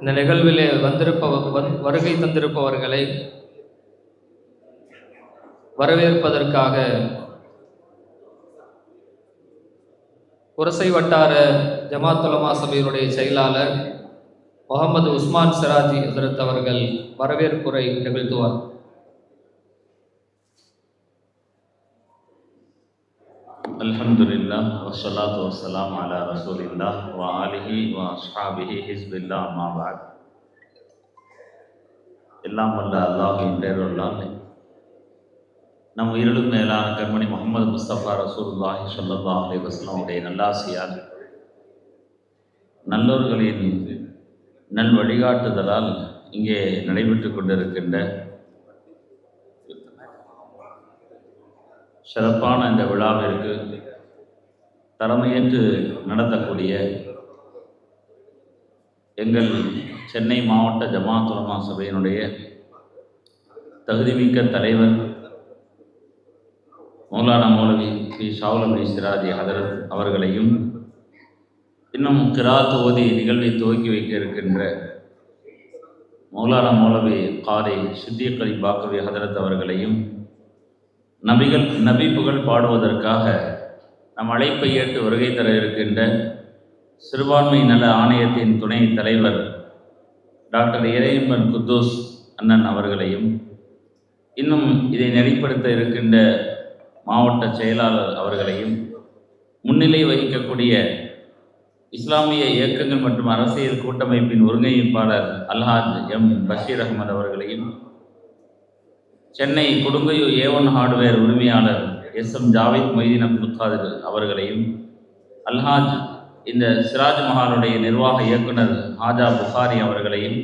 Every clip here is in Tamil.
இந்த நிகழ்விலே வந்திருப்ப வருகை தந்திருப்பவர்களை வரவேற்பதற்காக குரசை வட்டார ஜமாத்துலமா சபையினுடைய செயலாளர் முகமது உஸ்மான் சிராஜி ஹசரத் அவர்கள் வரவேற்புரை நிகழ்த்துவார். அல்ஹம்துலில்லா வசலாத்து வசலாம் அலா ரசூலில்லா வா அலிஹி வா அஸ்ஹாபிஹி ஹிஸ்பில்லா அம்மாபாத் எல்லாம் வல்ல அல்லாஹின் பேரொல்லால் நம் உயிரிலும் மேலான கண்மணி முகமது முஸ்தபா ரசூல்லாஹி சொல்லல்லா அலி வஸ்லாமுடைய நல்லாசியால் நல்லோர்களின் நல் வழிகாட்டுதலால் இங்கே நடைபெற்று கொண்டிருக்கின்ற சிறப்பான இந்த விழாவிற்கு தலைமையேற்று நடத்தக்கூடிய எங்கள் சென்னை மாவட்ட ஜமாத் உலமா சபையினுடைய தகுதிமிக்க தலைவர் மௌலானா மௌலவி பி. ஷாவுலபி சிராஜி ஹதரத் அவர்களையும் இன்னும் கிராத் ஓதி நிகழ்வை துவக்கி வைக்க இருக்கின்ற மௌலானா மௌலவி காரி சித்திக் கலி பாக்கவி ஹதரத் அவர்களையும் நபிகள் நபி புகழ் பாடுவதற்காக நம் அழைப்பை ஏற்று வருகை தர இருக்கின்ற சிறுபான்மை நல ஆணையத்தின் துணை தலைவர் டாக்டர் இறையம்பன் குத்தூஸ் அண்ணன் அவர்களையும் இன்னும் இதை நெறிப்படுத்த இருக்கின்ற மாவட்ட செயலாளர் அவர்களையும் முன்னிலை வகிக்கக்கூடிய இஸ்லாமிய இயக்கங்கள் மற்றும் அரசியல் கூட்டமைப்பின் ஒருங்கிணைப்பாளர் அல்ஹாஜ் எம் பஷீர் அகமது அவர்களையும் Chennai Kodungaiyur A one hardware உரிமையாளர் எஸ் எம் ஜாவேத் மொய்தீன் அப்துல் காதிர் அவர்களையும் அல்ஹாஜ் இந்த சிராஜ் மஹாலுடைய நிர்வாக இயக்குனர் ஹாஜா புகாரி அவர்களையும்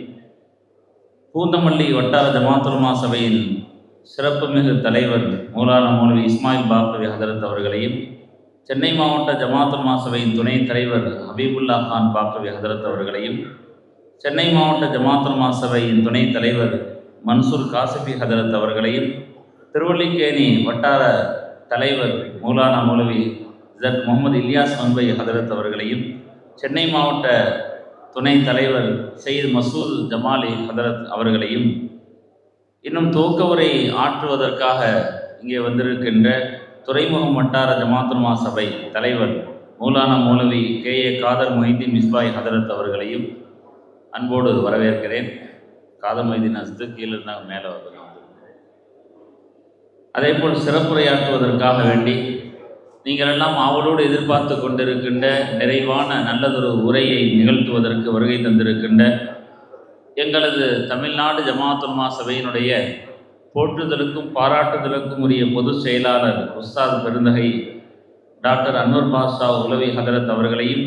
பூந்தமல்லி வட்டார ஜமாத்துலமா சபையின் சிறப்புமிகு தலைவர் மௌலானா மௌலவி இஸ்மாயில் பாக்கவி ஹதரத் அவர்களையும் சென்னை மாவட்ட ஜமாத்துல்மா சபையின் துணைத் தலைவர் ஹபீபுல்லா கான் பாக்கவி ஹதரத் அவர்களையும் சென்னை மாவட்ட ஜமாத்துலமா சபையின் துணைத் தலைவர் மன்சூர் காசிபி ஹதரத் அவர்களையும் திருவள்ளிக்கேணி வட்டார தலைவர் மௌலானா மௌலவி ஜட் முகமது இலியாஸ் மன்பை ஹதரத் அவர்களையும் சென்னை மாவட்ட துணைத் தலைவர் சயீத் மசூல் ஜமாலி ஹதரத் அவர்களையும் இன்னும் துவக்க உரை ஆற்றுவதற்காக இங்கே வந்திருக்கின்ற துறைமுகம் வட்டார ஜமாத்துமா சபை தலைவர் மௌலானா மௌலவி கே ஏ காதர் மொஹிதீன் மிஸ்பாய் ஹதரத் அவர்களையும் அன்போடு வரவேற்கிறேன். காதர் மொஹிதீன் அஸ்து கீழே இருந்தாங்க மேலே வருது அதே போல் சிறப்புரையாற்றுவதற்காக வேண்டி நீங்கள் எல்லாம் அவளோடு எதிர்பார்த்து கொண்டிருக்கின்ற நிறைவான நல்லதொரு உரையை நிகழ்த்துவதற்கு வருகை தந்திருக்கின்ற எங்களது தமிழ்நாடு ஜமாத்துல்மா சபையினுடைய போற்றுதலுக்கும் பாராட்டுதலுக்கும் உரிய பொதுச் செயலாளர் உஸ்தாத் பெருந்தகை டாக்டர் அன்வர் பாஷா உலவி ஹதரத் அவர்களையும்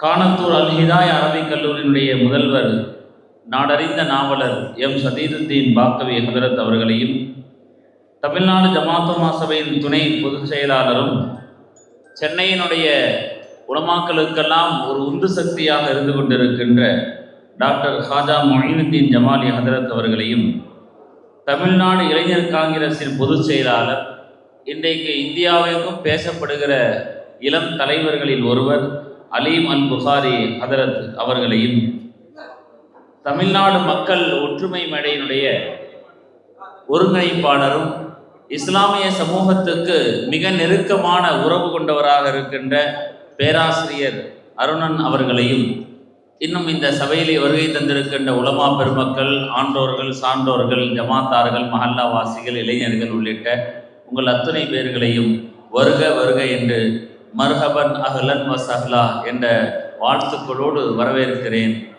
காணத்தூர் அல்ஹிதாய் அரபிக் கல்லூரியினுடைய முதல்வர் நாடறிந்த நாவலர் எம். சதீருத்தீன் பாக்கவி ஹதரத் அவர்களையும் தமிழ்நாடு ஜமாத்துமா சபையின் துணை பொதுச் செயலாளரும் சென்னையினுடைய உலமாக்களுக்கெல்லாம் ஒரு உந்து சக்தியாக இருந்து கொண்டிருக்கின்ற டாக்டர் ஹாஜா மொயினுddin ஜமாலி ஹதரத் அவர்களையும் தமிழ்நாடு இளைஞர் காங்கிரஸின் பொதுச் செயலாளர் இன்றைக்கு இந்தியாவிற்கும் பேசப்படுகிற இளம் தலைவர்களில் ஒருவர் அலீம் அல் புகாரி ஹதரத் அவர்களையும் தமிழ்நாடு மக்கள் ஒற்றுமை மேடையினுடைய ஒருங்கிணைப்பாளரும் இஸ்லாமிய சமூகத்துக்கு மிக நெருக்கமான உறவு கொண்டவராக இருக்கின்ற பேராசிரியர் அருணன் அவர்களையும் இன்னும் இந்த சபையிலே வருகை தந்திருக்கின்ற உலமா பெருமக்கள் ஆன்றோர்கள் சான்றோர்கள் ஜமாத்தார்கள் மஹல்லாவாசிகள் இளைஞர்கள் உள்ளிட்ட உங்கள் அத்துணை பேர்களையும் வருக வருக என்று மர்ஹபன் அஹ்லன் வசஹ்லா என்ற வாழ்த்துக்களோடு வரவேற்கிறேன்.